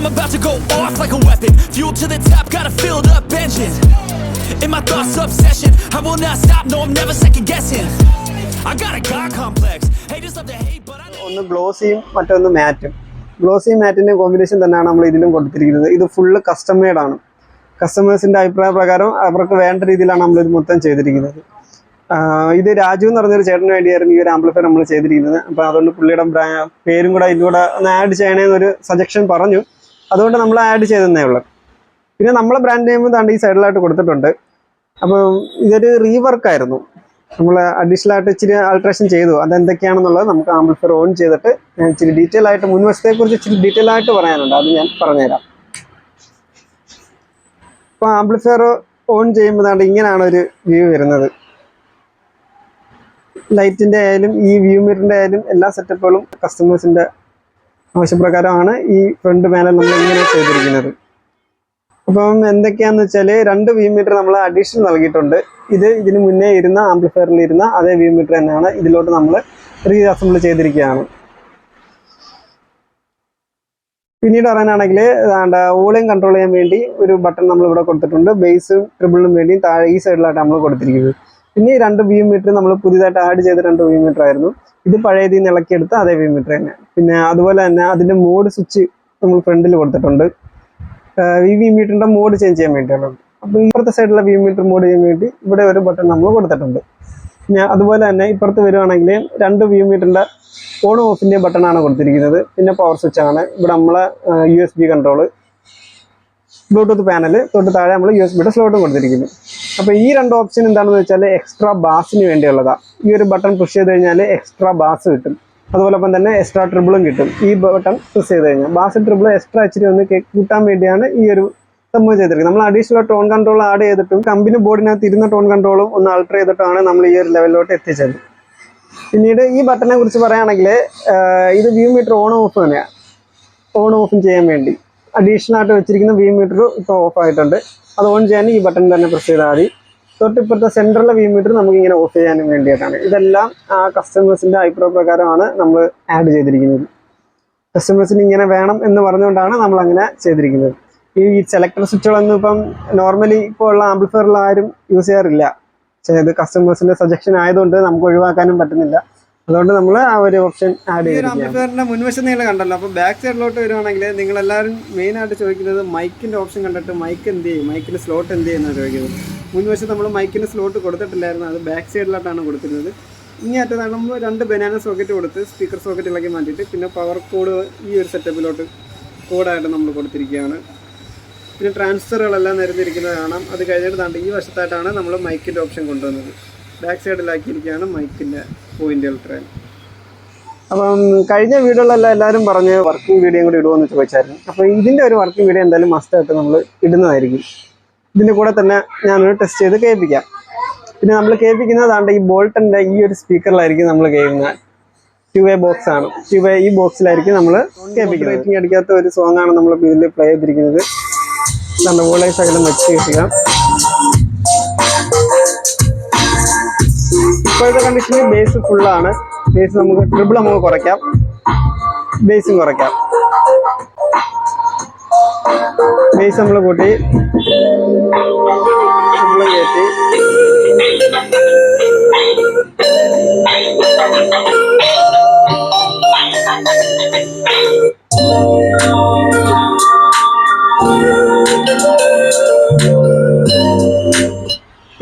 I'm about to go off like a weapon. Fuel to the top, got a filled up engine. In my thoughts, obsession. I will not stop, no, I'm never second guessing. I got a God complex. Haters love to hate, but I. ഒന്ന് ഗ്ലോസിയും മറ്റൊന്ന് മാറ്റും glossy മാറ്റിന്റെ combination തന്നെയാണ് നമ്മൾ ഇതിലും കൊടുത്തിരിക്കുന്നത് ഇത് full custom മെയ്ഡാണ് കസ്റ്റമേഴ്സിന്റെ അഭിപ്രായ പ്രകാരം അവർക്ക് വേണ്ട രീതിയിലാണ് നമ്മൾ ഇത് മൊത്തം ചെയ്തിരിക്കുന്നത് ഇത് രാജു എന്ന് പറഞ്ഞൊരു ചേട്ടന് വേണ്ടിയായിരുന്നു ഈ ഒരു ആംപ്ലിഫയർ നമ്മൾ ചെയ്തിരിക്കുന്നത് അപ്പോൾ അതുകൊണ്ട് പുള്ളിയുടെ പേരും കൂടെ ഇതിലൂടെ ഒന്ന് ആഡ് ചെയ്യണേന്നൊരു സജഷൻ പറഞ്ഞു അതുകൊണ്ട് നമ്മൾ ആഡ് ചെയ്തതന്നേ ഉള്ളൂ. പിന്നെ നമ്മളെ ബ്രാൻഡ് നെയിം താണ്ട് ഈ സൈഡിലായിട്ട് കൊടുത്തിട്ടുണ്ട്. അപ്പോൾ ഇതൊരു റീവർക്ക് ആയിരുന്നു. നമ്മൾ അഡീഷണൽ ആയിട്ട് ഇച്ചിരി ആൾട്രേഷൻ ചെയ്തു. അതെന്തൊക്കെയാണെന്നുള്ളത് നമുക്ക് ആംപ്ലിഫയർ ഓൺ ചെയ്തിട്ട് ഞാൻ ഇച്ചിരി ഡീറ്റെയിൽ ആയിട്ട് മുൻവശത്തെക്കുറിച്ച് ഇച്ചിരി ഡീറ്റെയിൽ ആയിട്ട് പറയാനുണ്ട്. അത് ഞാൻ പറഞ്ഞുതരാം. അപ്പോൾ ആംപ്ലിഫയർ ഓൺ ചെയ്യുമ്പോൾ താണ്ട് ഇങ്ങനെയാണ് ഒരു വ്യൂ വരുന്നത്. ലൈറ്റിന്റെ ആയാലും ഈ വ്യൂ മിറിന്റെ ആയാലും എല്ലാ സെറ്റപ്പുകളും കസ്റ്റമേഴ്സിന്റെ ആവശ്യപ്രകാരമാണ് ഈ ഫ്രണ്ട് പാനൽ നമ്മൾ ഇങ്ങനെ ചെയ്തിരിക്കുന്നത്. അപ്പം എന്തൊക്കെയാന്ന് വെച്ചാൽ രണ്ട് വ്യൂ മീറ്റർ നമ്മൾ അഡീഷണൽ നൽകിയിട്ടുണ്ട്. ഇത് ഇതിന് മുന്നേ ഇരുന്ന ആംപ്ലിഫയറിൽ ഇരുന്ന അതേ വ്യൂ മീറ്റർ തന്നെയാണ് ഇതിലോട്ട് നമ്മൾ റീ അസംബിൾ ചെയ്തിരിക്കുകയാണ്. പിന്നീട് പറയാനാണെങ്കിൽ വോളിയം കൺട്രോൾ ചെയ്യാൻ വേണ്ടി ഒരു ബട്ടൺ നമ്മൾ ഇവിടെ കൊടുത്തിട്ടുണ്ട് ബേസും ട്രിബിളിനും വേണ്ടി താഴെ ഈ സൈഡിലായിട്ട് നമ്മൾ കൊടുത്തിരിക്കുന്നത്. പിന്നെ ഈ രണ്ട് വ്യൂ മീറ്റർ നമ്മൾ പുതിയതായിട്ട് ആഡ് ചെയ്ത രണ്ട് വ്യൂ മീറ്റർ ആയിരുന്നു. ഇത് പഴയതിൽ നിന്ന് ഇളക്കിയെടുത്ത അതേ വ്യൂ മീറ്റർ തന്നെ. പിന്നെ അതുപോലെ തന്നെ അതിന്റെ മോഡ് സ്വിച്ച് നമ്മൾ ഫ്രണ്ടിൽ കൊടുത്തിട്ടുണ്ട്. ഈ വി മീറ്ററിന്റെ മോഡ് ചേഞ്ച് ചെയ്യാൻ വേണ്ടിയുള്ളത് അപ്പോൾ ഇപ്പുറത്തെ സൈഡിലെ വ്യൂ മീറ്റർ മോഡ് ചെയ്യാൻ വേണ്ടി ഇവിടെ ഒരു ബട്ടൺ നമ്മൾ കൊടുത്തിട്ടുണ്ട്. പിന്നെ അതുപോലെ തന്നെ ഇപ്പുറത്ത് വരുവാണെങ്കിൽ രണ്ട് വ്യൂ മീറ്ററിന്റെ ഓൺ ഓഫിന്റെ ബട്ടൺ ആണ് കൊടുത്തിരിക്കുന്നത്. പിന്നെ പവർ സ്വിച്ച് ആണ്. ഇവിടെ നമ്മളെ U S B control Bluetooth panel തൊട്ട് താഴെ നമ്മൾ യു എസ് ബിയുടെ സ്ലോട്ടും കൊടുത്തിരിക്കുന്നു. അപ്പോൾ ഈ രണ്ട് ഓപ്ഷൻ എന്താണെന്ന് വെച്ചാൽ എക്സ്ട്രാ ബാസിന് വേണ്ടിയുള്ളതാണ് ഈ ഒരു ബട്ടൺ പുഷ് ചെയ്ത് കഴിഞ്ഞാൽ എക്സ്ട്രാ ബാസ് കിട്ടും. അതുപോലൊപ്പം തന്നെ എക്സ്ട്രാ ട്രിബിളും കിട്ടും. ഈ ബട്ടൺ പ്രസ് ചെയ്ത് കഴിഞ്ഞാൽ ബാസ് ട്രിബിൾ എക്സ്ട്രാ ഇച്ചിരി ഒന്ന് കൂട്ടാൻ വേണ്ടിയാണ് ഈ ഒരു സംഭവം ചെയ്തിരിക്കുന്നത്. നമ്മൾ അഡീഷണൽ ടോൺ കൺട്രോൾ ആഡ് ചെയ്തിട്ടും കമ്പനി ബോർഡിനകത്ത് ഇരുന്ന ടോൺ കൺട്രോളും ഒന്ന് ആൾട്ടർ ചെയ്തിട്ടാണ് നമ്മൾ ഈ ഒരു ലെവലിലോട്ട് എത്തിച്ചത്. പിന്നീട് ഈ ബട്ടനെ കുറിച്ച് പറയുകയാണെങ്കിൽ ഇത് വ്യൂ മീറ്റർ ഓൺ ഓഫ് തന്നെയാണ് ഓൺ ഓഫും ചെയ്യാൻ വേണ്ടി. അഡീഷണൽ ആയിട്ട് വെച്ചിരിക്കുന്ന വി മീറ്റർ ഇപ്പോൾ ഓഫ് ആയിട്ടുണ്ട്. അത് ഓൺ ചെയ്യാൻ ഈ ബട്ടൺ തന്നെ പ്രസ് ചെയ്താൽ മതി. തൊട്ടിപ്പുറത്തെ സെൻട്രലിലെ വി മീറ്റർ നമുക്ക് ഇങ്ങനെ ഓഫ് ചെയ്യാനും വേണ്ടിയിട്ടാണ്. ഇതെല്ലാം ആ കസ്റ്റമേഴ്സിന്റെ അഭിപ്രായ പ്രകാരമാണ് നമ്മൾ ആഡ് ചെയ്തിരിക്കുന്നത്. കസ്റ്റമേഴ്സിന് ഇങ്ങനെ വേണം എന്ന് പറഞ്ഞുകൊണ്ടാണ് നമ്മൾ അങ്ങനെ ചെയ്തിരിക്കുന്നത്. ഈ സെലക്ടർ സ്വിച്ചുകളൊന്നും ഇപ്പം നോർമലി ഇപ്പോൾ ഉള്ള ആംപ്ലിഫയറിൽ ആരും യൂസ് ചെയ്യാറില്ല. ഇത് കസ്റ്റമേഴ്സിന്റെ സജഷൻ ആയതുകൊണ്ട് നമുക്ക് ഒഴിവാക്കാനും പറ്റുന്നില്ല. അതുകൊണ്ട് നമ്മൾ ആ ഒരു ഓപ്ഷൻ ആഡ് ആംപ്ലിഫയറിന്റെ മുൻവശം നിങ്ങൾ കണ്ടല്ലോ. അപ്പോൾ ബാക്ക് സൈഡിലോട്ട് വരുവാണെങ്കിൽ നിങ്ങൾ എല്ലാവരും മെയിൻ ആയിട്ട് ചോദിക്കുന്നത് മൈക്കിന്റെ ഓപ്ഷൻ കണ്ടിട്ട് മൈക്ക് എന്ത് ചെയ്യും? മൈക്കിന്റെ സ്ലോട്ട് എന്ത് ചെയ്യുന്ന ചോദിക്കുന്നത്. മുൻവശത്ത് നമ്മൾ മൈക്കിന്റെ സ്ലോട്ട് കൊടുത്തിട്ടില്ലായിരുന്നു. അത് ബാക്ക് സൈഡിലോട്ടാണ് കൊടുത്തിരുന്നത്. ഇനി അറ്റത്താണ് നമ്മൾ രണ്ട് ബനാന സോക്കറ്റ് കൊടുത്ത് സ്പീക്കർ സോക്കറ്റിലേക്ക് മാറ്റിയിട്ട് പിന്നെ പവർ കോഡ് ഈ ഒരു സെറ്റപ്പിലോട്ട് കോഡായിട്ട് നമ്മൾ കൊടുത്തിരിക്കുകയാണ്. പിന്നെ ട്രാൻസ്ഫറുകളെല്ലാം നിരന്നിരിക്കുന്നത് കാണാം. അത് കഴിഞ്ഞിട്ട് ഈ വശത്തായിട്ടാണ് നമ്മൾ മൈക്കിന്റെ ഓപ്ഷൻ കൊണ്ടുവന്നത്. ബാക്ക് സൈഡിലാക്കിയിരിക്കുകയാണ് മൈക്കിന്റെ പോയിന്റ് ട്രെയിൻ അപ്പം കഴിഞ്ഞ വീഡിയോയിലെല്ലാം എല്ലാവരും പറഞ്ഞ് വർക്കിംഗ് വീഡിയോ കൂടി ഇടുമെന്ന് ചോദിച്ചായിരുന്നു. അപ്പോൾ ഇതിന്റെ ഒരു വർക്കിംഗ് വീഡിയോ എന്തായാലും മസ്റ്റായിട്ട് നമ്മൾ ഇടുന്നതായിരിക്കും. ഇതിന്റെ കൂടെ തന്നെ ഞാനൊരു ടെസ്റ്റ് ചെയ്ത് കേൾപ്പിക്കാം. പിന്നെ നമ്മൾ കേൾപ്പിക്കുന്നതാണ്ട് ഈ ബോൾട്ടിന്റെ ഈ ഒരു സ്പീക്കറിലായിരിക്കും നമ്മൾ കേൾക്കുന്നത്. ടു വേ ബോക്സ് ആണ്. ടു വേ ഈ ബോക്സിലായിരിക്കും നമ്മൾ കേൾപ്പിക്കുന്നത്. റേറ്റിംഗ് അടിക്കാത്ത ഒരു സോങ്ങാണ് നമ്മൾ ഇതിൽ പ്ലേ ചെയ്തിരിക്കുന്നത്. നല്ല വോളേജ് അകലം വെച്ച് കിട്ടുക ഇപ്പോഴത്തെ കണ്ടീഷനിൽ ബേസ് ഫുള്ളാണ് ബേസ് നമുക്ക് ട്രിപ്പിൾ നമുക്ക് കുറയ്ക്കാം. ബേസും കുറയ്ക്കാം. ബേസ് നമ്മൾ കൂട്ടി. ട്രിപ്പിൾ കയറ്റി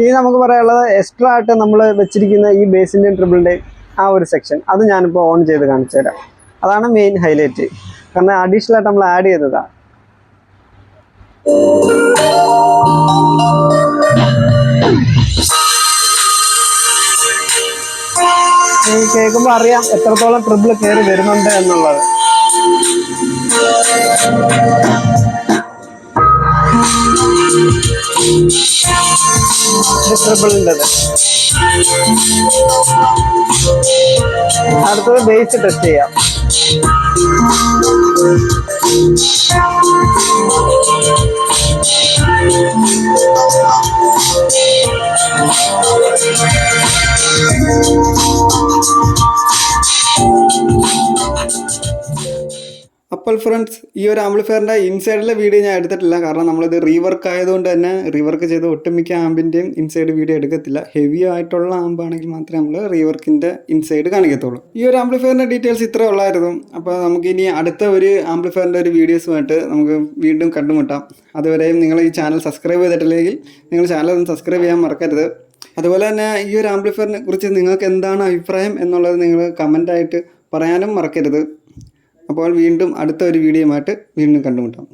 ഇനി നമുക്ക് പറയാനുള്ളത് എക്സ്ട്രാ ആയിട്ട് നമ്മൾ വെച്ചിരിക്കുന്ന ഈ ബേസിന്റെയും ട്രിബിളിന്റെയും ആ ഒരു സെക്ഷൻ അത് ഞാനിപ്പോൾ ഓൺ ചെയ്ത് കാണിച്ചു തരാം. അതാണ് മെയിൻ ഹൈലൈറ്റ് കാരണം അഡീഷണൽ ആയിട്ട് നമ്മൾ ആഡ് ചെയ്തതാണ് കേൾക്കുമ്പോൾ അറിയാം എത്രത്തോളം ട്രിബിൾ കയറി വരുന്നുണ്ട് എന്നുള്ളത്. ട്രിപ്പിളിന്റെത് അടുത്തത് ബേസ് ടെസ്റ്റ് ചെയ്യാം. ഫ്രണ്ട്സ് ഈ ഒരു ആംപ്ലിഫയറിന്റെ ഇൻസൈഡിലെ വീഡിയോ ഞാൻ എടുത്തിട്ടില്ല. കാരണം നമ്മളിത് റീവർക്ക് ആയതുകൊണ്ട് തന്നെ റീവർക്ക് ചെയ്ത ഒട്ടുമിക്ക ആമ്പിന്റെയും ഇൻസൈഡ് വീഡിയോ എടുക്കത്തില്ല. ഹെവി ആയിട്ടുള്ള ആമ്പാണെങ്കിൽ മാത്രമേ നമ്മൾ റീവർക്കിന്റെ ഇൻസൈഡ് കാണിക്കത്തുള്ളൂ. ഈ ഒരു ആംപ്ലിഫയറിന്റെ ഡീറ്റെയിൽസ് ഇത്രേ ഉള്ളായിരുന്നു. അപ്പോൾ നമുക്ക് ഇനി അടുത്ത ഒരു ആംപ്ലിഫയറിന്റെ ഒരു വീഡിയോസുമായിട്ട് നമുക്ക് വീണ്ടും കണ്ടുമുട്ടാം. അതുവരെയും നിങ്ങൾ ഈ ചാനൽ സബ്സ്ക്രൈബ് ചെയ്തിട്ടില്ലെങ്കിൽ നിങ്ങൾ ചാനൽ ഒന്ന് സബ്സ്ക്രൈബ് ചെയ്യാൻ മറക്കരുത്. അതുപോലെ തന്നെ ഈ ഒരു ആംപ്ലിഫയറിനെ കുറിച്ച് നിങ്ങൾക്ക് എന്താണ് അഭിപ്രായം എന്നുള്ളത് നിങ്ങൾ കമന്റായിട്ട് പറയാനും മറക്കരുത്. അപ്പോൾ വീണ്ടും അടുത്ത ഒരു വീഡിയോയുമായിട്ട് വീണ്ടും കണ്ടുമുട്ടാം.